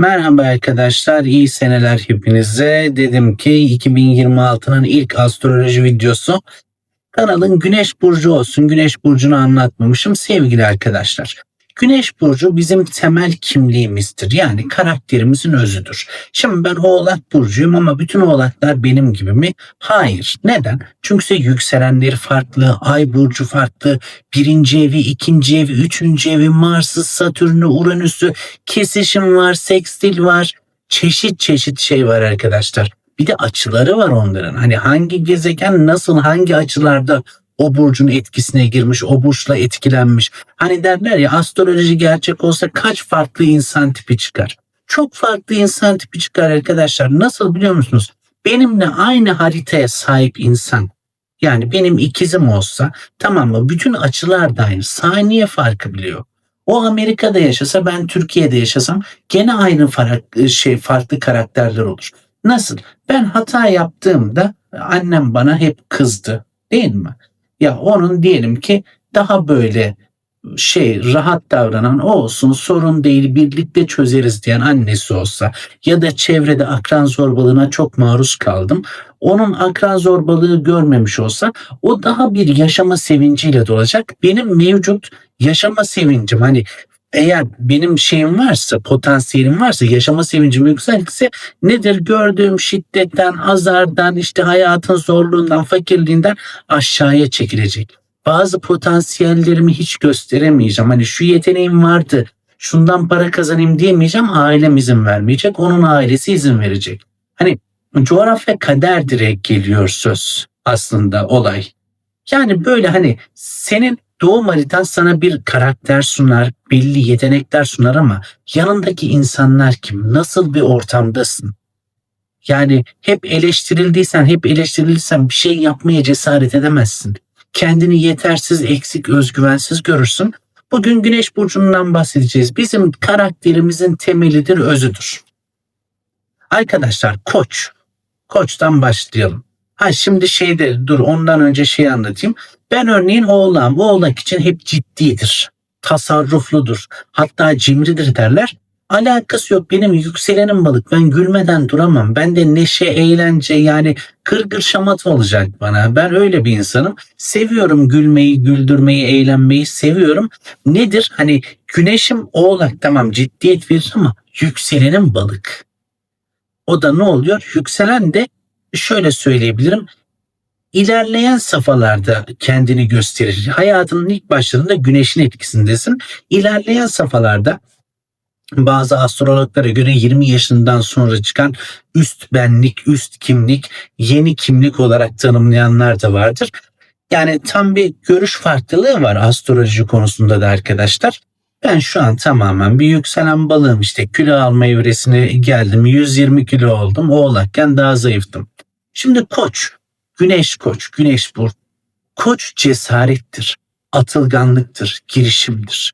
Merhaba arkadaşlar, iyi seneler hepinize. Dedim ki 2026'nın ilk astroloji videosu kanalın Güneş Burcu olsun. Güneş Burcu'nu anlatmamışım sevgili arkadaşlar. Güneş Burcu bizim temel kimliğimizdir. Yani karakterimizin özüdür. Şimdi ben Oğlak Burcu'yum ama bütün Oğlaklar benim gibi mi? Hayır. Neden? Çünkü yükselenleri farklı, Ay Burcu farklı, birinci evi, ikinci evi, üçüncü evi, Mars'ı, Satürn'ü, Uranüs'ü, kesişim var, sekstil var. Çeşit çeşit şey var arkadaşlar. Bir de açıları var onların. Hani hangi gezegen nasıl hangi açılarda o burcun etkisine girmiş, o burçla etkilenmiş. Hani derler ya astroloji gerçek olsa kaç farklı insan tipi çıkar? Çok farklı insan tipi çıkar arkadaşlar. Nasıl biliyor musunuz? Benimle aynı haritaya sahip insan. Yani benim ikizim olsa tamam mı? Bütün açılar da aynı. Saniye farkı biliyor. O Amerika'da yaşasa ben Türkiye'de yaşasam gene aynı farklı, şey farklı karakterler olur. Nasıl? Ben hata yaptığımda annem bana hep kızdı. Değil mi? Ya onun diyelim ki daha böyle şey rahat davranan o olsun sorun değil birlikte çözeriz diyen annesi olsa ya da çevrede akran zorbalığına çok maruz kaldım. Onun akran zorbalığı görmemiş olsa o daha bir yaşama sevinciyle dolacak. Benim mevcut yaşama sevincim hani eğer benim şeyim varsa, potansiyelim varsa, yaşama sevincim yüksekse nedir? Gördüğüm şiddetten, azardan, işte hayatın zorluğundan, fakirliğinden aşağıya çekilecek. Bazı potansiyellerimi hiç gösteremeyeceğim. Hani şu yeteneğim vardı, şundan para kazanayım diyemeyeceğim. Ailem izin vermeyecek, onun ailesi izin verecek. Hani coğrafya kader direkt geliyor söz aslında olay. Yani böyle hani senin doğum haritan sana bir karakter sunar, belli yetenekler sunar ama yanındaki insanlar kim? Nasıl bir ortamdasın? Yani hep eleştirildiysen, hep eleştirildiysen bir şey yapmaya cesaret edemezsin. Kendini yetersiz, eksik, özgüvensiz görürsün. Bugün Güneş burcundan bahsedeceğiz. Bizim karakterimizin temelidir, özüdür. Arkadaşlar Koç. Koç'tan başlayalım. Ha şimdi şeyde dur ondan önce şey anlatayım. Ben örneğin oğlağım. Bu oğlak için hep ciddidir. Tasarrufludur. Hatta cimridir derler. Alakası yok. Benim yükselenim balık. Ben gülmeden duramam. Ben de neşe, eğlence yani kırgır şamat olacak bana. Ben öyle bir insanım. Seviyorum gülmeyi, güldürmeyi, eğlenmeyi seviyorum. Nedir? Hani güneşim oğlak tamam ciddiyet verir ama yükselenim balık. O da ne oluyor? Yükselen de şöyle söyleyebilirim. İlerleyen safhalarda kendini gösterir. Hayatının ilk başlarında güneşin etkisindesin. İlerleyen safhalarda bazı astrologlara göre 20 yaşından sonra çıkan üst benlik, üst kimlik, yeni kimlik olarak tanımlayanlar da vardır. Yani tam bir görüş farklılığı var astroloji konusunda da arkadaşlar. Ben şu an tamamen bir yükselen balığım işte kilo alma evresine geldim 120 kilo oldum oğlakken daha zayıftım. Şimdi koç, güneş koç, güneş burç. Koç cesarettir, atılganlıktır, girişimdir.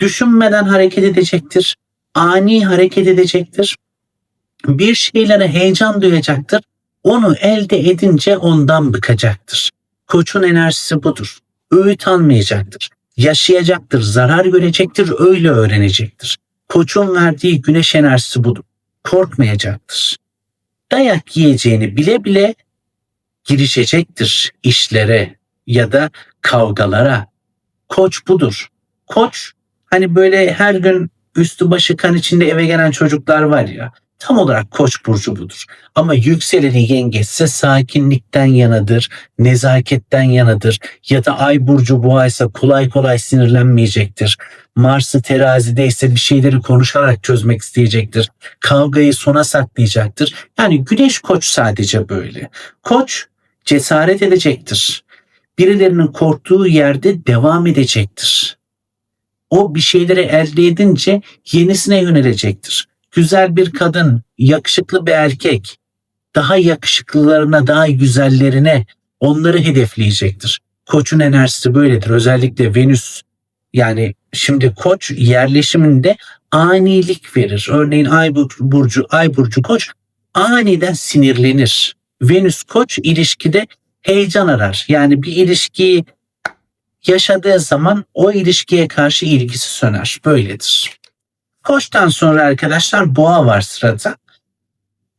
Düşünmeden hareket edecektir, ani hareket edecektir. Bir şeylere heyecan duyacaktır. Onu elde edince ondan bıkacaktır. Koçun enerjisi budur. Öğüt almayacaktır. Yaşayacaktır, zarar görecektir, öyle öğrenecektir. Koçun verdiği güneş enerjisi budur. Korkmayacaktır dayak yiyeceğini bile bile girişecektir işlere ya da kavgalara. Koç budur. Koç hani böyle her gün üstü başı kan içinde eve gelen çocuklar var ya tam olarak koç burcu budur. Ama yükseleni yengeçse sakinlikten yanadır, nezaketten yanadır ya da ay burcu boğaysa kolay kolay sinirlenmeyecektir. Mars'ı terazideyse bir şeyleri konuşarak çözmek isteyecektir. Kavgayı sona saklayacaktır. Yani güneş koç sadece böyle. Koç cesaret edecektir. Birilerinin korktuğu yerde devam edecektir. O bir şeyleri elde edince yenisine yönelecektir güzel bir kadın, yakışıklı bir erkek daha yakışıklılarına, daha güzellerine onları hedefleyecektir. Koç'un enerjisi böyledir. Özellikle Venüs yani şimdi Koç yerleşiminde anilik verir. Örneğin Ay burcu, Ay burcu Koç aniden sinirlenir. Venüs Koç ilişkide heyecan arar. Yani bir ilişkiyi yaşadığı zaman o ilişkiye karşı ilgisi söner. Böyledir. Koçtan sonra arkadaşlar boğa var sırada.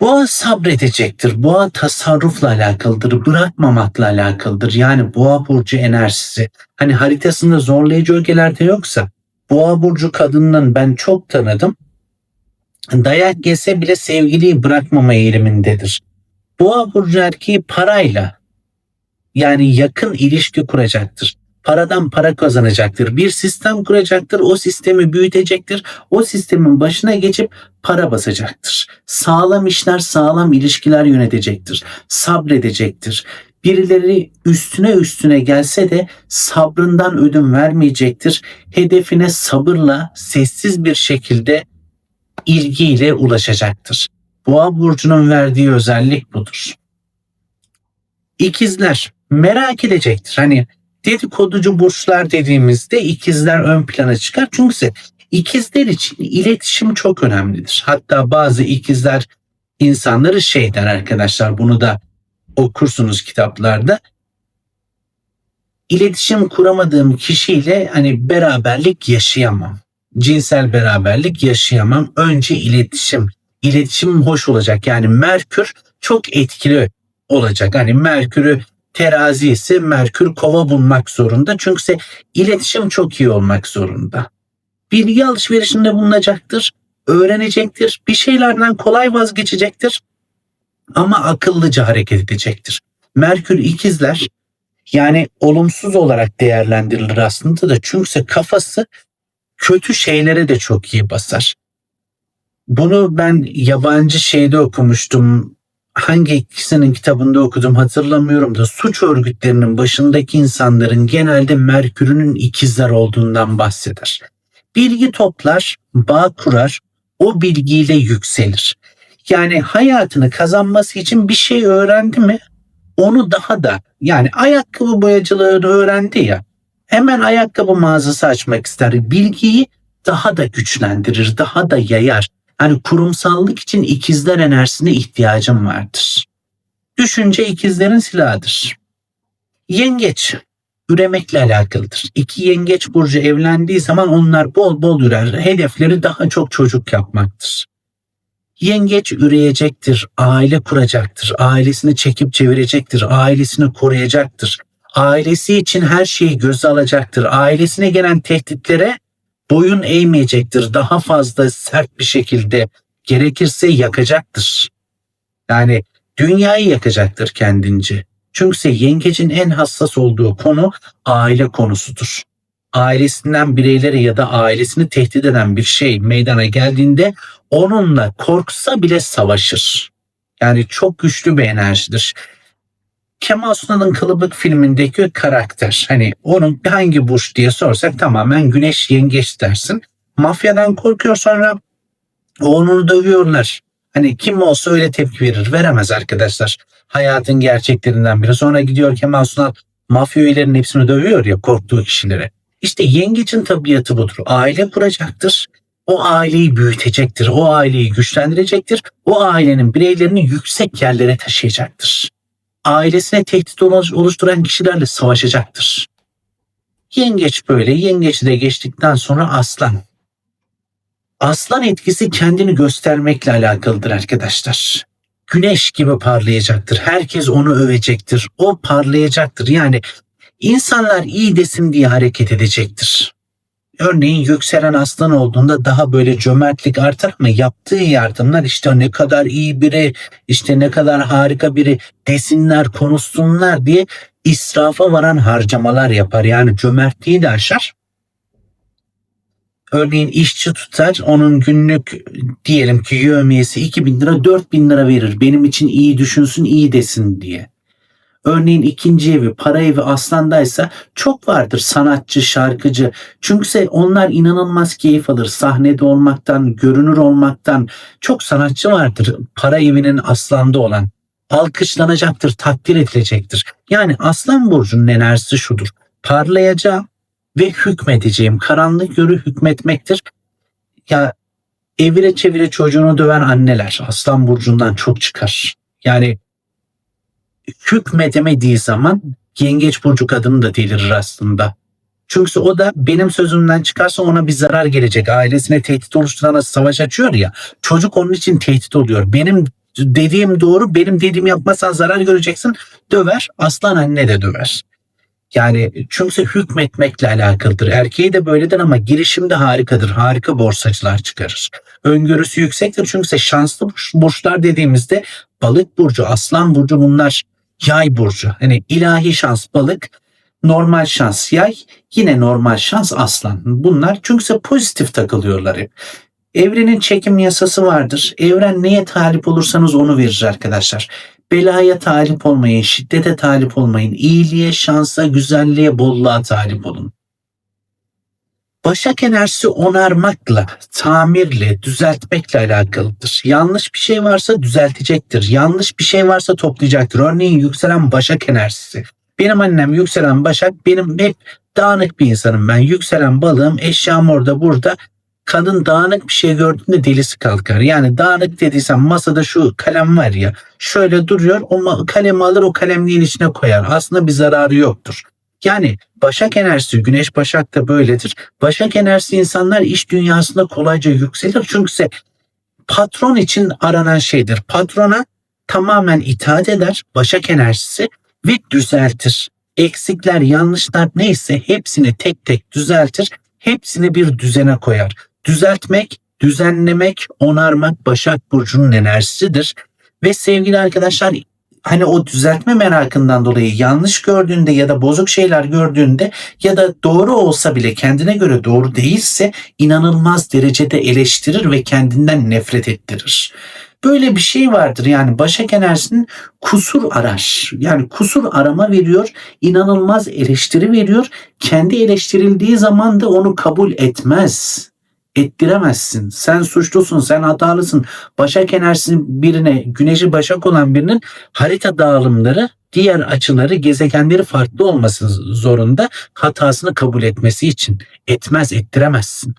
Boğa sabredecektir. Boğa tasarrufla alakalıdır. Bırakmamakla alakalıdır. Yani boğa burcu enerjisi. Hani haritasında zorlayıcı ögelerde yoksa boğa burcu kadının ben çok tanıdım. Dayak yese bile sevgiliyi bırakmama eğilimindedir. Boğa burcu erkeği parayla yani yakın ilişki kuracaktır. Paradan para kazanacaktır. Bir sistem kuracaktır. O sistemi büyütecektir. O sistemin başına geçip para basacaktır. Sağlam işler, sağlam ilişkiler yönetecektir. Sabredecektir. Birileri üstüne üstüne gelse de sabrından ödün vermeyecektir. Hedefine sabırla, sessiz bir şekilde ilgiyle ulaşacaktır. Boğa burcunun verdiği özellik budur. İkizler merak edecektir. Hani dedikoducu burçlar dediğimizde ikizler ön plana çıkar. Çünkü ikizler için iletişim çok önemlidir. Hatta bazı ikizler insanları şey der arkadaşlar bunu da okursunuz kitaplarda. İletişim kuramadığım kişiyle hani beraberlik yaşayamam. Cinsel beraberlik yaşayamam. Önce iletişim. İletişim hoş olacak. Yani Merkür çok etkili olacak. Hani Merkür'ü terazi Merkür kova bulmak zorunda. Çünkü iletişim çok iyi olmak zorunda. Bilgi alışverişinde bulunacaktır, öğrenecektir, bir şeylerden kolay vazgeçecektir ama akıllıca hareket edecektir. Merkür ikizler yani olumsuz olarak değerlendirilir aslında da çünkü kafası kötü şeylere de çok iyi basar. Bunu ben yabancı şeyde okumuştum hangi ikisinin kitabında okudum hatırlamıyorum da suç örgütlerinin başındaki insanların genelde Merkür'ünün ikizler olduğundan bahseder. Bilgi toplar, bağ kurar, o bilgiyle yükselir. Yani hayatını kazanması için bir şey öğrendi mi onu daha da yani ayakkabı boyacılığını öğrendi ya hemen ayakkabı mağazası açmak ister. Bilgiyi daha da güçlendirir, daha da yayar. Hani kurumsallık için ikizler enerjisine ihtiyacım vardır. Düşünce ikizlerin silahıdır. Yengeç üremekle alakalıdır. İki yengeç burcu evlendiği zaman onlar bol bol ürer. Hedefleri daha çok çocuk yapmaktır. Yengeç üreyecektir, aile kuracaktır, ailesini çekip çevirecektir, ailesini koruyacaktır. Ailesi için her şeyi göze alacaktır. Ailesine gelen tehditlere boyun eğmeyecektir. Daha fazla sert bir şekilde gerekirse yakacaktır. Yani dünyayı yakacaktır kendince. Çünkü yengecin en hassas olduğu konu aile konusudur. Ailesinden bireyleri ya da ailesini tehdit eden bir şey meydana geldiğinde onunla korksa bile savaşır. Yani çok güçlü bir enerjidir. Kemal Sunal'ın Kılıbık filmindeki karakter. Hani onun hangi burç diye sorsak tamamen güneş yengeç dersin. Mafyadan korkuyor sonra onu dövüyorlar. Hani kim olsa öyle tepki verir. Veremez arkadaşlar. Hayatın gerçeklerinden biri. Sonra gidiyor Kemal Sunal mafya üyelerinin hepsini dövüyor ya korktuğu kişilere. İşte yengecin tabiatı budur. Aile kuracaktır. O aileyi büyütecektir. O aileyi güçlendirecektir. O ailenin bireylerini yüksek yerlere taşıyacaktır ailesine tehdit oluşturan kişilerle savaşacaktır. Yengeç böyle, yengeç de geçtikten sonra aslan. Aslan etkisi kendini göstermekle alakalıdır arkadaşlar. Güneş gibi parlayacaktır. Herkes onu övecektir. O parlayacaktır. Yani insanlar iyi desin diye hareket edecektir. Örneğin yükselen aslan olduğunda daha böyle cömertlik artar ama yaptığı yardımlar işte ne kadar iyi biri, işte ne kadar harika biri desinler, konuşsunlar diye israfa varan harcamalar yapar. Yani cömertliği de aşar. Örneğin işçi tutar onun günlük diyelim ki yövmiyesi 2000 lira 4000 lira verir. Benim için iyi düşünsün iyi desin diye. Örneğin ikinci evi, para evi aslandaysa çok vardır sanatçı, şarkıcı. Çünkü onlar inanılmaz keyif alır. Sahnede olmaktan, görünür olmaktan çok sanatçı vardır. Para evinin aslanda olan. Alkışlanacaktır, takdir edilecektir. Yani aslan burcunun enerjisi şudur. Parlayacağım ve hükmedeceğim. Karanlık yürü hükmetmektir. Ya evire çevire çocuğunu döven anneler aslan burcundan çok çıkar. Yani hükmedemediği zaman yengeç burcu kadını da delirir aslında. Çünkü o da benim sözümden çıkarsa ona bir zarar gelecek. Ailesine tehdit oluşturana savaş açıyor ya. Çocuk onun için tehdit oluyor. Benim dediğim doğru. Benim dediğimi yapmazsan zarar göreceksin. Döver. Aslan anne de döver. Yani çünkü hükmetmekle alakalıdır. Erkeği de böyledir ama girişimde harikadır. Harika borsacılar çıkarır. Öngörüsü yüksektir çünkü şanslı burçlar dediğimizde balık burcu, aslan burcu bunlar yay burcu. Hani ilahi şans balık, normal şans yay, yine normal şans aslan. Bunlar çünkü pozitif takılıyorlar hep. Evrenin çekim yasası vardır. Evren neye talip olursanız onu verir arkadaşlar. Belaya talip olmayın, şiddete talip olmayın. İyiliğe, şansa, güzelliğe, bolluğa talip olun. Başak enerjisi onarmakla, tamirle, düzeltmekle alakalıdır. Yanlış bir şey varsa düzeltecektir. Yanlış bir şey varsa toplayacaktır. Örneğin yükselen Başak enerjisi. Benim annem yükselen Başak, benim hep dağınık bir insanım ben. Yükselen balığım, eşyam orada burada kadın dağınık bir şey gördüğünde delisi kalkar. Yani dağınık dediysem masada şu kalem var ya şöyle duruyor o kalemi alır o kalemliğin içine koyar. Aslında bir zararı yoktur. Yani Başak enerjisi, Güneş Başak da böyledir. Başak enerjisi insanlar iş dünyasında kolayca yükselir. Çünkü patron için aranan şeydir. Patrona tamamen itaat eder Başak enerjisi ve düzeltir. Eksikler, yanlışlar neyse hepsini tek tek düzeltir. Hepsini bir düzene koyar. Düzeltmek, düzenlemek, onarmak Başak Burcu'nun enerjisidir. Ve sevgili arkadaşlar hani o düzeltme merakından dolayı yanlış gördüğünde ya da bozuk şeyler gördüğünde ya da doğru olsa bile kendine göre doğru değilse inanılmaz derecede eleştirir ve kendinden nefret ettirir. Böyle bir şey vardır yani Başak enerjisinin kusur arar. Yani kusur arama veriyor, inanılmaz eleştiri veriyor. Kendi eleştirildiği zaman da onu kabul etmez ettiremezsin. Sen suçlusun, sen hatalısın. Başak enerjisi birine, güneşi başak olan birinin harita dağılımları, diğer açıları, gezegenleri farklı olması zorunda hatasını kabul etmesi için. Etmez, ettiremezsin.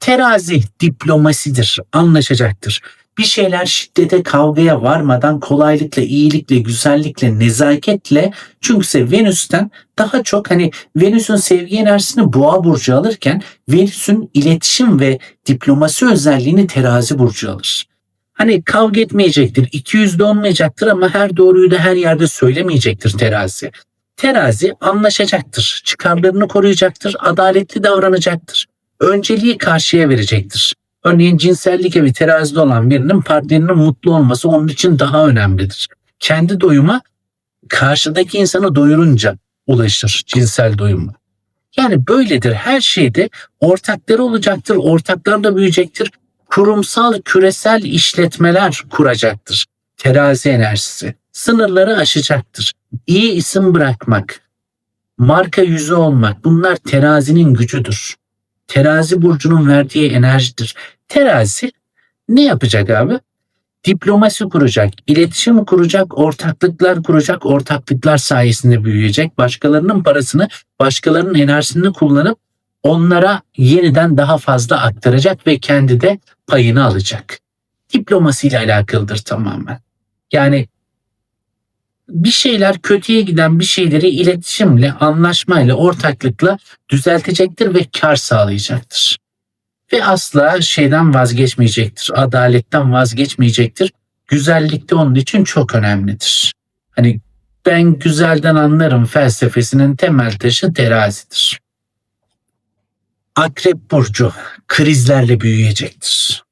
Terazi diplomasidir, anlaşacaktır bir şeyler şiddete kavgaya varmadan kolaylıkla, iyilikle, güzellikle, nezaketle çünkü Venüs'ten daha çok hani Venüs'ün sevgi enerjisini boğa burcu alırken Venüs'ün iletişim ve diplomasi özelliğini terazi burcu alır. Hani kavga etmeyecektir, iki yüzlü olmayacaktır ama her doğruyu da her yerde söylemeyecektir terazi. Terazi anlaşacaktır, çıkarlarını koruyacaktır, adaletli davranacaktır. Önceliği karşıya verecektir. Örneğin cinsellik evi terazide olan birinin partnerinin mutlu olması onun için daha önemlidir. Kendi doyuma karşıdaki insanı doyurunca ulaşır cinsel doyuma. Yani böyledir. Her şeyde ortakları olacaktır. Ortaklar da büyüyecektir. Kurumsal, küresel işletmeler kuracaktır. Terazi enerjisi. Sınırları aşacaktır. İyi isim bırakmak, marka yüzü olmak bunlar terazinin gücüdür terazi burcunun verdiği enerjidir. Terazi ne yapacak abi? Diplomasi kuracak, iletişim kuracak, ortaklıklar kuracak, ortaklıklar sayesinde büyüyecek. Başkalarının parasını, başkalarının enerjisini kullanıp onlara yeniden daha fazla aktaracak ve kendi de payını alacak. Diplomasiyle alakalıdır tamamen. Yani bir şeyler kötüye giden bir şeyleri iletişimle, anlaşmayla, ortaklıkla düzeltecektir ve kar sağlayacaktır. Ve asla şeyden vazgeçmeyecektir. Adaletten vazgeçmeyecektir. Güzellik de onun için çok önemlidir. Hani ben güzelden anlarım felsefesinin temel taşı terazidir. Akrep burcu krizlerle büyüyecektir.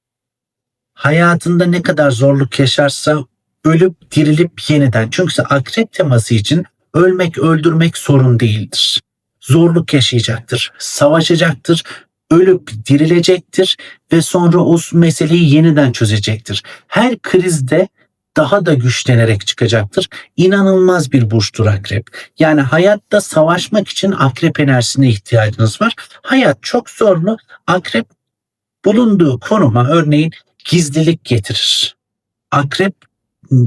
Hayatında ne kadar zorluk yaşarsa ölüp dirilip yeniden. Çünkü akrep teması için ölmek öldürmek sorun değildir. Zorluk yaşayacaktır, savaşacaktır, ölüp dirilecektir ve sonra o meseleyi yeniden çözecektir. Her krizde daha da güçlenerek çıkacaktır. İnanılmaz bir burçtur akrep. Yani hayatta savaşmak için akrep enerjisine ihtiyacınız var. Hayat çok zorlu. Akrep bulunduğu konuma örneğin gizlilik getirir. Akrep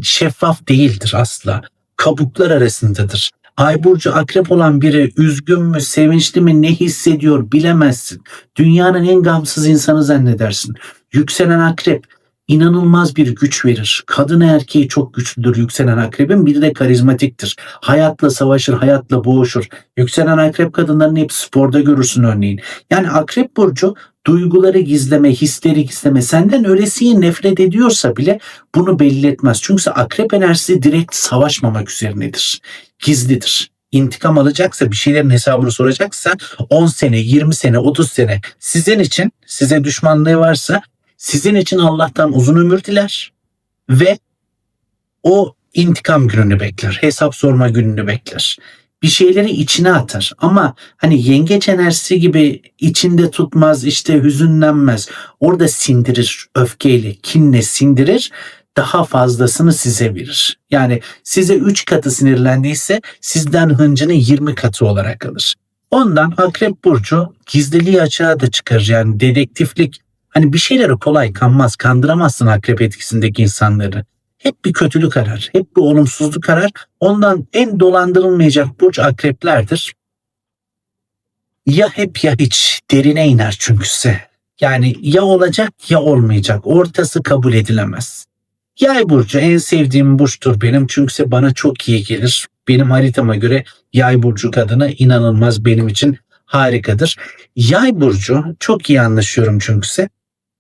şeffaf değildir asla. Kabuklar arasındadır. Ay burcu akrep olan biri üzgün mü, sevinçli mi, ne hissediyor bilemezsin. Dünyanın en gamsız insanı zannedersin. Yükselen akrep inanılmaz bir güç verir. Kadın erkeği çok güçlüdür yükselen akrebin. Bir de karizmatiktir. Hayatla savaşır, hayatla boğuşur. Yükselen akrep kadınlarını hep sporda görürsün örneğin. Yani akrep burcu duyguları gizleme, hisleri gizleme, senden ölesiye nefret ediyorsa bile bunu belli etmez. Çünkü akrep enerjisi direkt savaşmamak üzerinedir. Gizlidir. İntikam alacaksa bir şeylerin hesabını soracaksa 10 sene, 20 sene, 30 sene sizin için, size düşmanlığı varsa sizin için Allah'tan uzun ömür diler ve o intikam gününü bekler, hesap sorma gününü bekler. Bir şeyleri içine atar ama hani yengeç enerjisi gibi içinde tutmaz, işte hüzünlenmez. Orada sindirir öfkeyle, kinle sindirir daha fazlasını size verir. Yani size 3 katı sinirlendiyse sizden hıncını 20 katı olarak alır. Ondan Akrep Burcu gizliliği açığa da çıkarır. Yani dedektiflik Hani bir şeyleri kolay kanmaz, kandıramazsın akrep etkisindeki insanları. Hep bir kötülük arar, hep bir olumsuzluk arar. Ondan en dolandırılmayacak burç akreplerdir. Ya hep ya hiç derine iner çünküse. Yani ya olacak ya olmayacak. Ortası kabul edilemez. Yay burcu en sevdiğim burçtur benim çünkü bana çok iyi gelir. Benim haritama göre yay burcu kadını inanılmaz benim için harikadır. Yay burcu çok iyi anlaşıyorum çünkü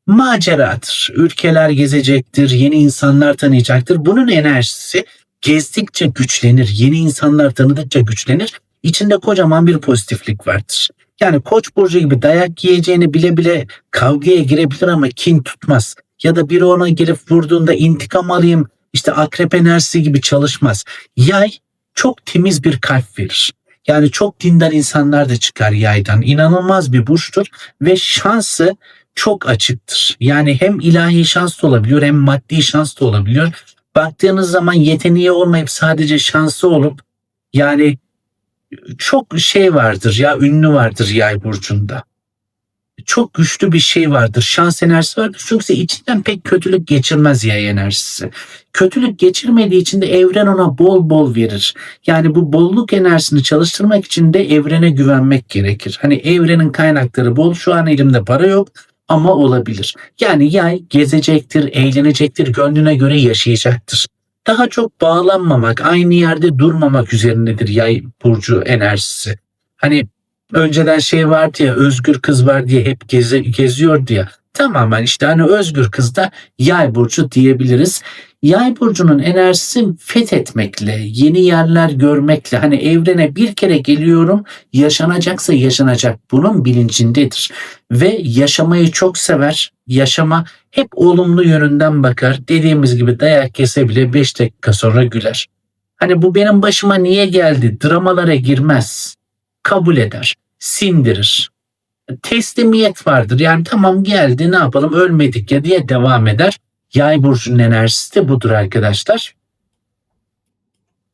maceradır. Ülkeler gezecektir, yeni insanlar tanıyacaktır. Bunun enerjisi gezdikçe güçlenir, yeni insanlar tanıdıkça güçlenir. İçinde kocaman bir pozitiflik vardır. Yani koç burcu gibi dayak yiyeceğini bile bile kavgaya girebilir ama kin tutmaz. Ya da biri ona gelip vurduğunda intikam alayım işte akrep enerjisi gibi çalışmaz. Yay çok temiz bir kalp verir. Yani çok dindar insanlar da çıkar yaydan. İnanılmaz bir burçtur ve şansı çok açıktır. Yani hem ilahi şans da olabiliyor hem maddi şans da olabiliyor. Baktığınız zaman yeteneği olmayıp sadece şansı olup yani çok şey vardır ya ünlü vardır yay burcunda. Çok güçlü bir şey vardır. Şans enerjisi vardır. Çünkü içinden pek kötülük geçirmez yay enerjisi. Kötülük geçirmediği için de evren ona bol bol verir. Yani bu bolluk enerjisini çalıştırmak için de evrene güvenmek gerekir. Hani evrenin kaynakları bol. Şu an elimde para yok ama olabilir. Yani yay gezecektir, eğlenecektir, gönlüne göre yaşayacaktır. Daha çok bağlanmamak, aynı yerde durmamak üzerindedir yay burcu enerjisi. Hani önceden şey vardı ya özgür kız var diye hep geze, geziyordu ya. Tamamen işte hani özgür kız da yay burcu diyebiliriz. Yay burcunun enerjisi fethetmekle, yeni yerler görmekle hani evrene bir kere geliyorum yaşanacaksa yaşanacak bunun bilincindedir. Ve yaşamayı çok sever, yaşama hep olumlu yönünden bakar. Dediğimiz gibi dayak yese bile 5 dakika sonra güler. Hani bu benim başıma niye geldi? Dramalara girmez. Kabul eder, sindirir. Teslimiyet vardır. Yani tamam geldi ne yapalım ölmedik ya diye devam eder Yay burcunun enerjisi de budur arkadaşlar.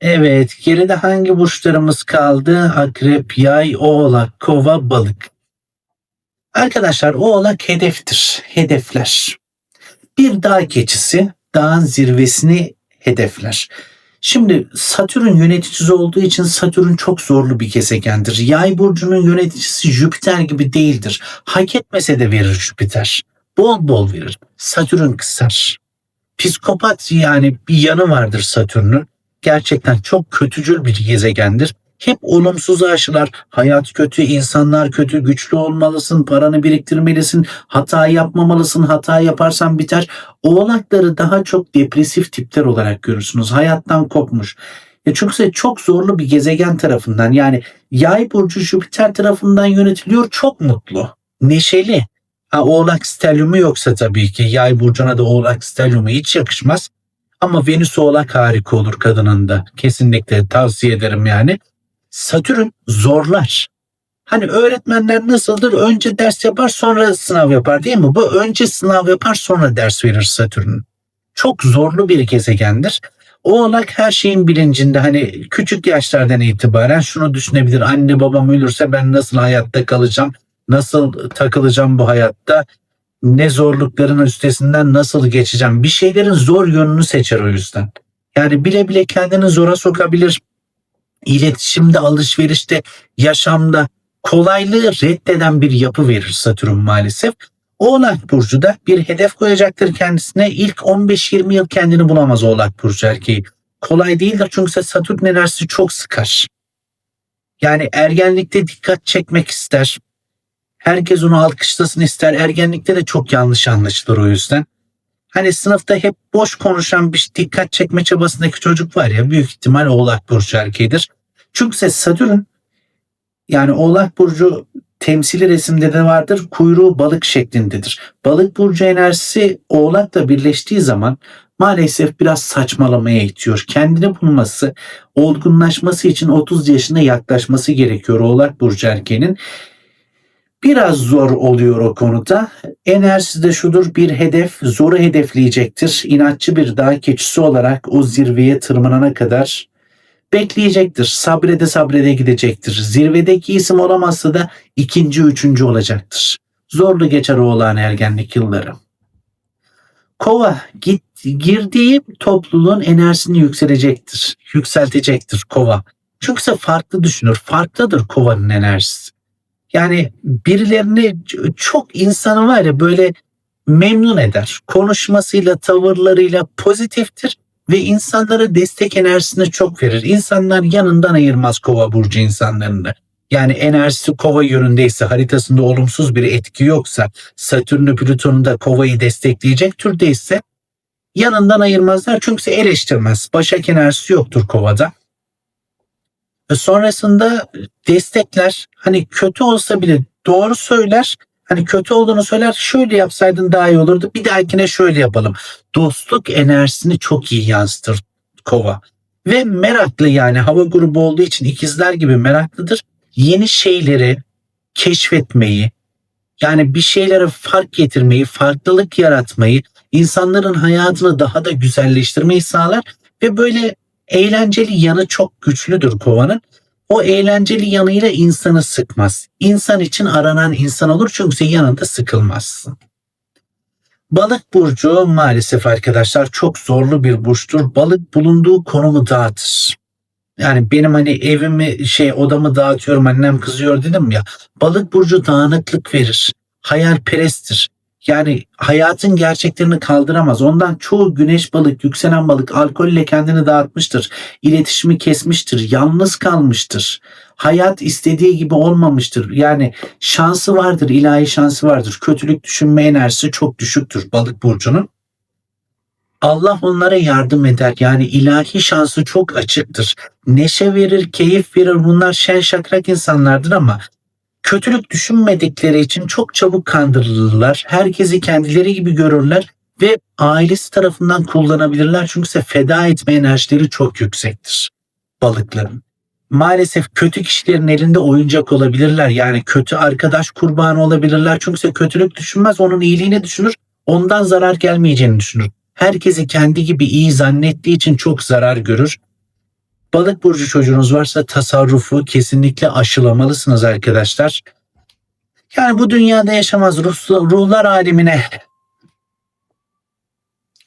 Evet, geride hangi burçlarımız kaldı? Akrep, yay, oğlak, kova, balık. Arkadaşlar oğlak hedeftir, hedefler. Bir dağ keçisi dağın zirvesini hedefler. Şimdi Satürn yöneticisi olduğu için Satürn çok zorlu bir gezegendir. Yay burcunun yöneticisi Jüpiter gibi değildir. Hak etmese de verir Jüpiter bol bol verir. Satürn kısar. Psikopat yani bir yanı vardır Satürn'ün. Gerçekten çok kötücül bir gezegendir. Hep olumsuz aşılar. Hayat kötü, insanlar kötü, güçlü olmalısın, paranı biriktirmelisin, hata yapmamalısın, hata yaparsan biter. Oğlakları daha çok depresif tipler olarak görürsünüz. Hayattan kopmuş. E çünkü çok zorlu bir gezegen tarafından yani yay burcu Jüpiter tarafından yönetiliyor çok mutlu, neşeli. Ha, oğlak stelyumu yoksa tabii ki yay burcuna da oğlak stelyumu hiç yakışmaz. Ama Venüs oğlak harika olur kadının da. Kesinlikle tavsiye ederim yani. Satürn zorlar. Hani öğretmenler nasıldır? Önce ders yapar sonra sınav yapar değil mi? Bu önce sınav yapar sonra ders verir Satürn. Çok zorlu bir gezegendir. Oğlak her şeyin bilincinde hani küçük yaşlardan itibaren şunu düşünebilir. Anne babam ölürse ben nasıl hayatta kalacağım? nasıl takılacağım bu hayatta, ne zorlukların üstesinden nasıl geçeceğim. Bir şeylerin zor yönünü seçer o yüzden. Yani bile bile kendini zora sokabilir. İletişimde, alışverişte, yaşamda kolaylığı reddeden bir yapı verir Satürn maalesef. Oğlak Burcu da bir hedef koyacaktır kendisine. İlk 15-20 yıl kendini bulamaz Oğlak Burcu erkeği. Kolay değildir çünkü Satürn enerjisi çok sıkar. Yani ergenlikte dikkat çekmek ister. Herkes onu alkışlasın ister. Ergenlikte de çok yanlış anlaşılır o yüzden. Hani sınıfta hep boş konuşan bir dikkat çekme çabasındaki çocuk var ya büyük ihtimal Oğlak Burcu erkeğidir. Çünkü Satürn yani Oğlak Burcu temsili resimde de vardır. Kuyruğu balık şeklindedir. Balık burcu enerjisi Oğlak'la birleştiği zaman maalesef biraz saçmalamaya itiyor. Kendini bulması, olgunlaşması için 30 yaşına yaklaşması gerekiyor Oğlak burcu erkeğinin. Biraz zor oluyor o konuda. Enerjisi de şudur bir hedef zoru hedefleyecektir. İnatçı bir dağ keçisi olarak o zirveye tırmanana kadar bekleyecektir. Sabrede sabrede gidecektir. Zirvedeki isim olamazsa da ikinci, üçüncü olacaktır. Zorlu geçer oğlan ergenlik yılları. Kova git, girdiği topluluğun enerjisini yükselecektir. Yükseltecektir kova. Çünkü farklı düşünür. Farklıdır kovanın enerjisi. Yani birilerini çok insanı var ya böyle memnun eder. Konuşmasıyla, tavırlarıyla pozitiftir ve insanlara destek enerjisini çok verir. İnsanlar yanından ayırmaz kova burcu insanlarını. Yani enerjisi kova yönündeyse haritasında olumsuz bir etki yoksa Satürn'ü Plüton'u da kovayı destekleyecek türdeyse yanından ayırmazlar çünkü eleştirmez. Başak enerjisi yoktur kovada. Sonrasında destekler hani kötü olsa bile doğru söyler Hani kötü olduğunu söyler şöyle yapsaydın daha iyi olurdu. Bir dahakine şöyle yapalım. Dostluk enerjisini çok iyi yansıtır kova. Ve meraklı yani hava grubu olduğu için ikizler gibi meraklıdır. Yeni şeyleri keşfetmeyi, yani bir şeylere fark getirmeyi, farklılık yaratmayı, insanların hayatını daha da güzelleştirmeyi sağlar ve böyle eğlenceli yanı çok güçlüdür kovanın o eğlenceli yanıyla insanı sıkmaz. İnsan için aranan insan olur çünkü yanında sıkılmazsın. Balık burcu maalesef arkadaşlar çok zorlu bir burçtur. Balık bulunduğu konumu dağıtır. Yani benim hani evimi şey odamı dağıtıyorum annem kızıyor dedim ya. Balık burcu dağınıklık verir. Hayalperesttir. Yani hayatın gerçeklerini kaldıramaz. Ondan çoğu güneş balık, yükselen balık alkolle kendini dağıtmıştır. İletişimi kesmiştir. Yalnız kalmıştır. Hayat istediği gibi olmamıştır. Yani şansı vardır, ilahi şansı vardır. Kötülük düşünme enerjisi çok düşüktür balık burcunun. Allah onlara yardım eder. Yani ilahi şansı çok açıktır. Neşe verir, keyif verir. Bunlar şen şakrak insanlardır ama kötülük düşünmedikleri için çok çabuk kandırılırlar. Herkesi kendileri gibi görürler ve ailesi tarafından kullanabilirler. Çünkü feda etme enerjileri çok yüksektir balıkların. Maalesef kötü kişilerin elinde oyuncak olabilirler. Yani kötü arkadaş kurbanı olabilirler. Çünkü kötülük düşünmez, onun iyiliğini düşünür. Ondan zarar gelmeyeceğini düşünür. Herkesi kendi gibi iyi zannettiği için çok zarar görür Balık burcu çocuğunuz varsa tasarrufu kesinlikle aşılamalısınız arkadaşlar. Yani bu dünyada yaşamaz ruhlar alemine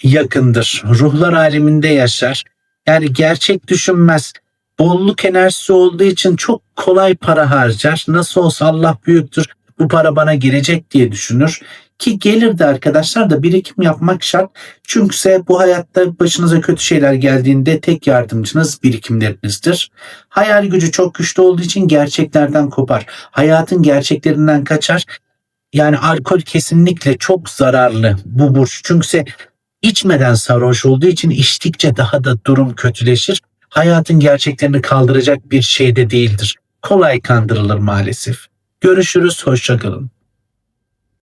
yakındır. Ruhlar aleminde yaşar. Yani gerçek düşünmez. Bolluk enerjisi olduğu için çok kolay para harcar. Nasıl olsa Allah büyüktür. Bu para bana gelecek diye düşünür. Ki gelir de arkadaşlar da birikim yapmak şart. Çünkü bu hayatta başınıza kötü şeyler geldiğinde tek yardımcınız birikimlerinizdir. Hayal gücü çok güçlü olduğu için gerçeklerden kopar. Hayatın gerçeklerinden kaçar. Yani alkol kesinlikle çok zararlı bu burç. Çünkü içmeden sarhoş olduğu için içtikçe daha da durum kötüleşir. Hayatın gerçeklerini kaldıracak bir şey de değildir. Kolay kandırılır maalesef. Görüşürüz, hoşçakalın.